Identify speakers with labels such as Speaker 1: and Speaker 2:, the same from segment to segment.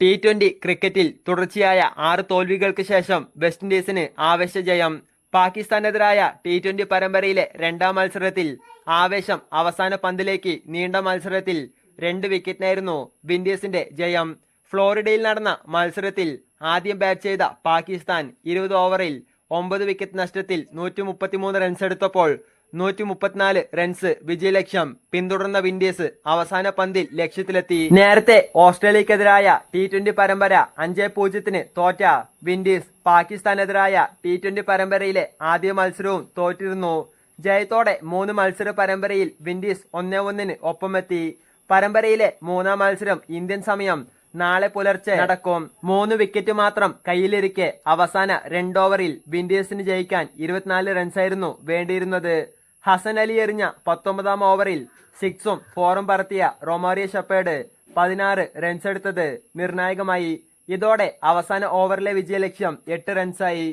Speaker 1: T twenty ക്രിക്കറ്റിൽ തുടർച്ചയായ ആറ് തോൽവികൾക്ക് ശേഷം വെസ്റ്റ് ഇൻഡീസിന് ആവേശജയം പാകിസ്ഥാനെതിരായ ടി ട്വന്റി പരമ്പരയിലെ രണ്ടാം മത്സരത്തിൽ ആവേശം അവസാന പന്തിലേക്ക് നീണ്ട മത്സരത്തിൽ രണ്ട് വിക്കറ്റിനായിരുന്നു വിൻഡീസിന്റെ ജയം. ഫ്ലോറിഡയിൽ നടന്ന മത്സരത്തിൽ ആദ്യം ബാറ്റ് ചെയ്ത പാകിസ്ഥാൻ ഇരുപത് ഓവറിൽ ഒമ്പത് വിക്കറ്റ് നഷ്ടത്തിൽ നൂറ്റി റൺസ് എടുത്തപ്പോൾ നൂറ്റി മുപ്പത്തിനാല് റൺസ് വിജയലക്ഷ്യം പിന്തുടർന്ന വിൻഡീസ് അവസാന പന്തിൽ ലക്ഷ്യത്തിലെത്തി. നേരത്തെ ഓസ്ട്രേലിയക്കെതിരായ ടി ട്വന്റി പരമ്പര അഞ്ച് പൂജ്യത്തിന് തോറ്റ വിൻഡീസ് പാകിസ്ഥാനെതിരായ ടി ട്വന്റി പരമ്പരയിലെ ആദ്യ മത്സരവും തോറ്റിരുന്നു. ജയത്തോടെ മൂന്ന് മത്സര പരമ്പരയിൽ വിൻഡീസ് ഒന്നേ ഒന്നിന് ഒപ്പമെത്തി. പരമ്പരയിലെ മൂന്നാം മത്സരം ഇന്ത്യൻ സമയം നാളെ പുലർച്ചെ നടക്കും. മൂന്ന് വിക്കറ്റ് മാത്രം കയ്യിലിരിക്കെ അവസാന രണ്ടോവറിൽ വിൻഡീസിന് ജയിക്കാൻ ഇരുപത്തിനാല് റൺസായിരുന്നു വേണ്ടിയിരുന്നത്. ഹസൻ അലി എറിഞ്ഞ പത്തൊമ്പതാം ഓവറിൽ സിക്സും ഫോറും പറത്തിയ റൊമാരിയ ഷപ്പേഡ് പതിനാറ് റൺസ് എടുത്തത് നിർണായകമായി. ഇതോടെ അവസാന ഓവറിലെ വിജയലക്ഷ്യം എട്ട് റൺസായി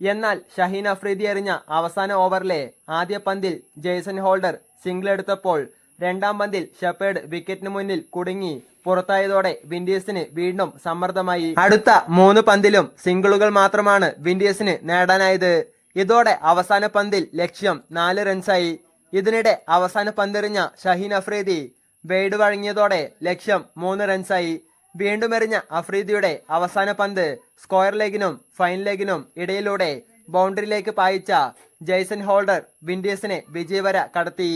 Speaker 1: എന്നാൽ ഷഹീൻ അഫ്രീദി എറിഞ്ഞ അവസാന ഓവറിലെ ആദ്യ പന്തിൽ ജെയ്സൺ ഹോൾഡർ സിംഗിൾ എടുത്തപ്പോൾ രണ്ടാം പന്തിൽ ഷെപ്പേർഡ് വിക്കറ്റിന് മുന്നിൽ കുടുങ്ങി പുറത്തായതോടെ വിൻഡീസിന് വീണ്ടും സമ്മർദ്ദമായി. അടുത്ത മൂന്ന് പന്തിലും സിംഗിളുകൾ മാത്രമാണ് വിൻഡീസിന് നേടാനായത്. ഇതോടെ അവസാന പന്തിൽ ലക്ഷ്യം നാല് റൺസായി. ഇതിനിടെ അവസാന പന്തെറിഞ്ഞ ഷഹീൻ അഫ്രീദി വെയ്ഡ് വഴങ്ങിയതോടെ ലക്ഷ്യം മൂന്ന് റൺസായി. വീണ്ടും എറിഞ്ഞ അഫ്രീദിയുടെ അവസാന പന്ത് സ്ക്വയർ ലെഗിനും ഫൈൻ ലെഗിനും ഇടയിലൂടെ ബൗണ്ടറിയിലേക്ക് പായിച്ച ജെയ്സൺ ഹോൾഡർ വിൻഡീസിനെ വിജയവര കടത്തി.